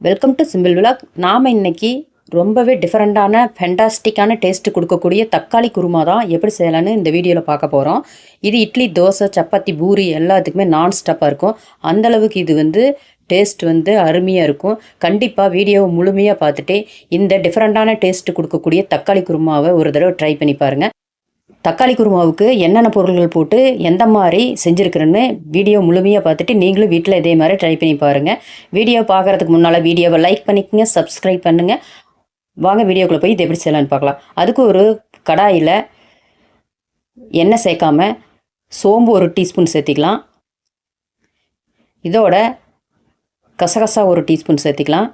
Welcome to simple vlog நாம் இன்றைக்கி ரொம்பவே டிஃப்ரெண்ட்டான ஃபென்டாஸ்டிக்கான டேஸ்ட்டு கொடுக்கக்கூடிய தக்காளி குருமா தான் எப்படி செய்யலான்னு இந்த வீடியோவில் பார்க்க போகிறோம் இது இட்லி தோசை சப்பாத்தி பூரி எல்லாத்துக்குமே நான் ஸ்டப்பாக இருக்கும் அந்தளவுக்கு இது வந்து டேஸ்ட் வந்து அருமையாக இருக்கும். கண்டிப்பாக வீடியோவை முழுமையாக பார்த்துட்டு இந்த டிஃப்ரெண்ட்டான டேஸ்ட்டு கொடுக்கக்கூடிய தக்காளி குருமாவை ஒரு தடவை ட்ரை பண்ணி பாருங்கள் தக்காளி குருமாவுக்கு என்னென்ன பொருள்கள் போட்டு எந்த மாதிரி செஞ்சுருக்குறேன்னு வீடியோ முழுமையாக பார்த்துட்டு நீங்களும் வீட்டில் இதே மாதிரி ட்ரை பண்ணி பாருங்கள் வீடியோ பார்க்குறதுக்கு முன்னால் வீடியோவை லைக் பண்ணிக்கங்க சப்ஸ்கிரைப் பண்ணுங்கள் வாங்க வீடியோக்குள்ளே போய் இது எப்படி செய்யலான்னு பார்க்கலாம். அதுக்கு ஒரு கடாயில் எண்ணெய் சேர்க்காம சோம்பு ஒரு டீஸ்பூன் சேர்த்திக்கலாம். இதோட கசகசா ஒரு டீஸ்பூன் சேர்த்திக்கலாம்.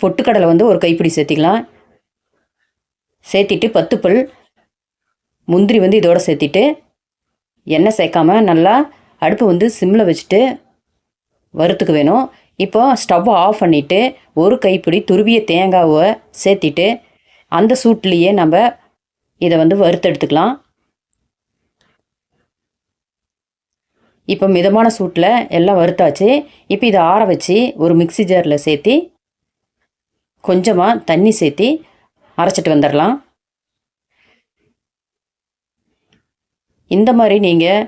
பொட்டுக்கடலை வந்து ஒரு கைப்பிடி சேர்த்திக்கலாம். சேர்த்திட்டு பத்து பல் முந்திரி வந்து இதோட சேர்த்திட்டு எண்ணெய் சேர்க்காம நல்லா அடுப்பு வந்து சிம்மில் வச்சுட்டு வறுத்துக்க வேணும். இப்போ ஸ்டவ்வை ஆஃப் பண்ணிவிட்டு ஒரு கைப்பிடி துருவிய தேங்காவை சேர்த்திட்டு அந்த சூட்லேயே நம்ம இதை வந்து வறுத்தெடுத்துக்கலாம். இப்போ மிதமான சூட்டில் எல்லாம் வறுத்தாச்சு. இப்போ இதை ஆற வச்சு ஒரு மிக்ஸி ஜாரில் சேர்த்தி கொஞ்சமாக தண்ணி சேர்த்தி அரைச்சிட்டு வந்துடலாம் இந்த மாதிரி நீங்கள்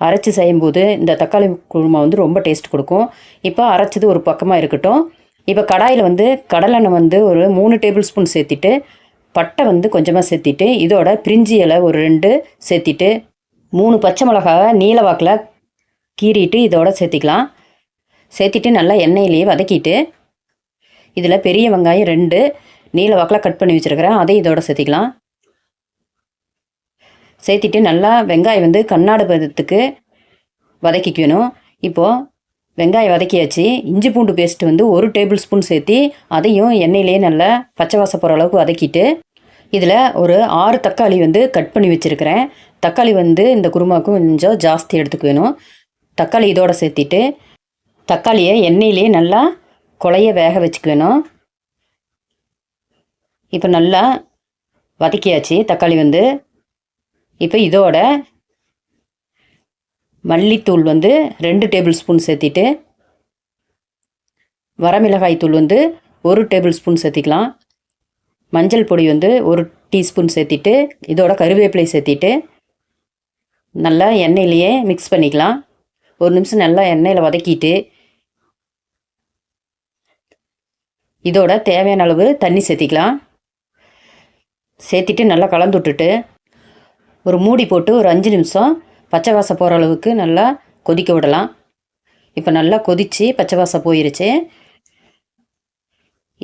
அரைச்சி செய்யும்போது இந்த தக்காளி குருமா வந்து ரொம்ப டேஸ்ட் கொடுக்கும். இப்போ அரைச்சது ஒரு பக்கமாக இருக்கட்டும். இப்போ கடாயில் வந்து கடலெண்ணெய் வந்து ஒரு மூணு டேபிள் ஸ்பூன் சேர்த்திட்டு பட்டை வந்து கொஞ்சமாக சேர்த்திட்டு இதோட பிரிஞ்சி இலை ஒரு ரெண்டு சேர்த்திட்டு மூணு பச்சை மிளகாவை நீல வாக்கில் கீறிட்டு இதோட சேர்த்திக்கலாம். சேர்த்திட்டு நல்லா எண்ணெயிலேயே வதக்கிட்டு இதில் பெரிய வெங்காயம் ரெண்டு நீல வாக்கில் கட் பண்ணி வச்சுருக்கிறேன். அதையும் இதோட சேர்த்திக்கலாம். சேர்த்திட்டு நல்லா வெங்காயம் வந்து கண்ணாடு பதத்துக்கு வதக்கிக்கணும். இப்போது வெங்காயம் வதக்கியாச்சு. இஞ்சி பூண்டு பேஸ்ட் வந்து ஒரு டேபிள் ஸ்பூன் சேர்த்தி அதையும் எண்ணெயிலேயே நல்லா பச்சை வாசம் போகிற அளவுக்கு வதக்கிட்டு இதில் ஒரு ஆறு தக்காளி வந்து கட் பண்ணி வச்சுருக்கிறேன். தக்காளி வந்து இந்த குருமாவுக்கு கொஞ்சம் ஜாஸ்தி எடுத்துக்கணும் தக்காளி இதோட சேர்த்திட்டு தக்காளியை எண்ணெயிலேயே நல்லா குழைய வேக வச்சுக்கணும் இப்போ நல்லா வதக்கியாச்சு. தக்காளி வந்து இப்போ இதோட மல்லித்தூள் வந்து ரெண்டு டேபிள் ஸ்பூன் சேர்த்திட்டு வரமிளகாய் தூள் வந்து ஒரு டேபிள் ஸ்பூன் சேர்த்திக்கலாம். மஞ்சள் பொடி வந்து ஒரு டீஸ்பூன் சேர்த்திட்டு இதோட கருவேப்பிலை சேர்த்திட்டு நல்லா எண்ணெயிலேயே மிக்ஸ் பண்ணிக்கலாம். ஒரு நிமிஷம் நல்லா எண்ணெயில் வதக்கிட்டு இதோட தேவையான அளவு தண்ணி சேர்த்திக்கலாம். சேர்த்திட்டு நல்லா கலந்து விட்டுட்டு ஒரு மூடி போட்டு ஒரு அஞ்சு நிமிஷம் பச்சை வாசம் போகிற அளவுக்கு நல்லா கொதிக்க விடலாம். இப்போ நல்லா கொதித்து பச்சை வாசம் போயிருச்சு.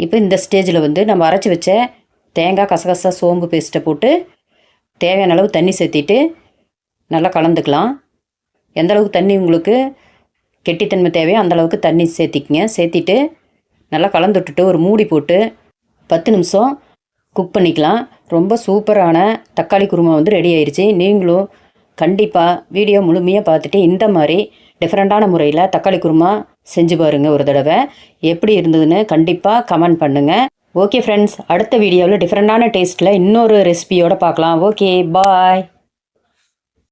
இப்போ இந்த ஸ்டேஜில் வந்து நம்ம அரைச்சி வச்ச தேங்காய் கசகசா சோம்பு பேஸ்ட்டை போட்டு தேவையான அளவு தண்ணி சேர்த்திட்டு நல்லா கலந்துக்கலாம். எந்த அளவுக்கு தண்ணி உங்களுக்கு கெட்டித்தன்மை தேவையோ அந்த அளவுக்கு தண்ணி சேர்த்திக்கிங்க. சேர்த்திட்டு நல்லா கலந்து விட்டுட்டு ஒரு மூடி போட்டு பத்து நிமிஷம் குக் பண்ணிக்கலாம். ரொம்ப சூப்பரான தக்காளி குருமா வந்து ரெடி ஆயிடுச்சு நீங்களும் கண்டிப்பாக வீடியோ முழுமையாக பார்த்துட்டு இந்த மாதிரி டிஃப்ரெண்ட்டான முறையில் தக்காளி குருமா செஞ்சு பாருங்கள் ஒரு தடவை. எப்படி இருந்ததுன்னு கண்டிப்பாக கமெண்ட் பண்ணுங்கள் ஓகே ஃப்ரெண்ட்ஸ் அடுத்த வீடியோவில் டிஃப்ரெண்ட்டான டேஸ்ட்டில் இன்னொரு ரெசிபியோடு பார்க்கலாம். Okay bye